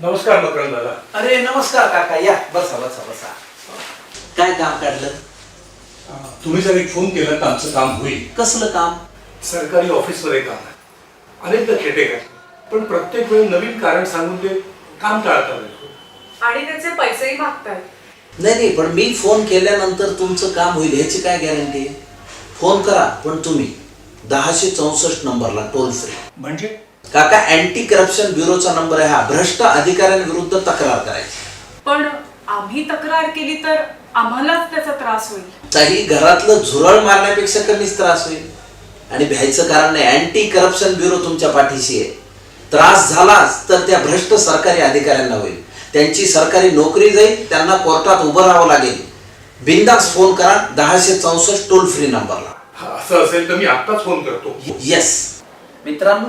नमस्कार मकरंद दादा. अरे नमस्कार काका. या बसा बसा बसा. काय काम काढलं? तुम्ही जर एक फोन केला तर आमचं काम होईल. कसलं काम? सरकारी ऑफिसमध्ये काम आहे. अनेकदा खेटे काय पण प्रत्येक वेळी नवीन कारण सांगून ते काम टाळतात. आणि त्याचे पैसेही मागतायत. नाही नाही पण मी फोन केल्यानंतर तुमचं काम होईल ह्याची काय गॅरंटी? फोन करा पण तुम्ही दहाशे चौसष्ट नंबरला टोल फ्री म्हणजे? काका अँटी करप्शन ब्युरोचा नंबर आहे हा. भ्रष्ट अधिकाऱ्यांविरुद्ध तक्रार करायची. पण आम्ही तक्रार केली तर आम्हालाच त्याचा त्रास होईल. काही घरातलं झुरळ मारण्यापेक्षा कमीच त्रास होईल. आणि भ्यायचं कारण नाही अँटी करप्शन ब्युरो तुमच्या पाठीशी आहे. त्रास झालाच तर त्या भ्रष्ट सरकारी अधिकाऱ्यांना होईल. त्यांची सरकारी नोकरी जाईल त्यांना कोर्टात उभं राहावं लागेल. बिंदास फोन करा दहाशे चौसष्ट टोल फ्री नंबरला. हा, असं असेल तर मी आत्ताच फोन करतो. येस मित्रांनो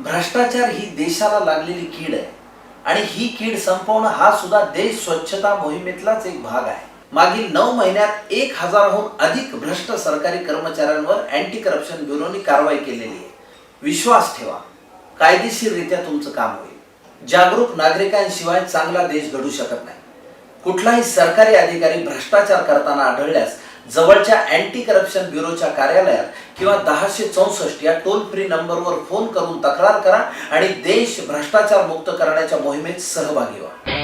भ्रष्टाचार ही देशाला लागलेली कीड आहे. आणि ही कीड संपवणं हा सुद्धा देश स्वच्छता मोहिमेतलाच एक भाग आहे. मागील नऊ महिन्यात एक हजाराहून अधिक भ्रष्ट सरकारी कर्मचाऱ्यांवर अँटी करप्शन ब्युरोनी कारवाई केलेली आहे. विश्वास ठेवा. कायदेशीररित्या तुमचं काम होईल. जागरूक नागरिकांशिवाय चांगला देश घडू शकत नाही. कुठलाही सरकारी अधिकारी भ्रष्टाचार करताना आढळल्यास जवळच्या अँटी करप्शन ब्युरोच्या कार्यालयात किंवा दहाशे चौसष्ट या टोल फ्री नंबरवर फोन करून तक्रार करा आणि देश भ्रष्टाचार मुक्त करण्याच्या मोहिमेत सहभागी व्हा.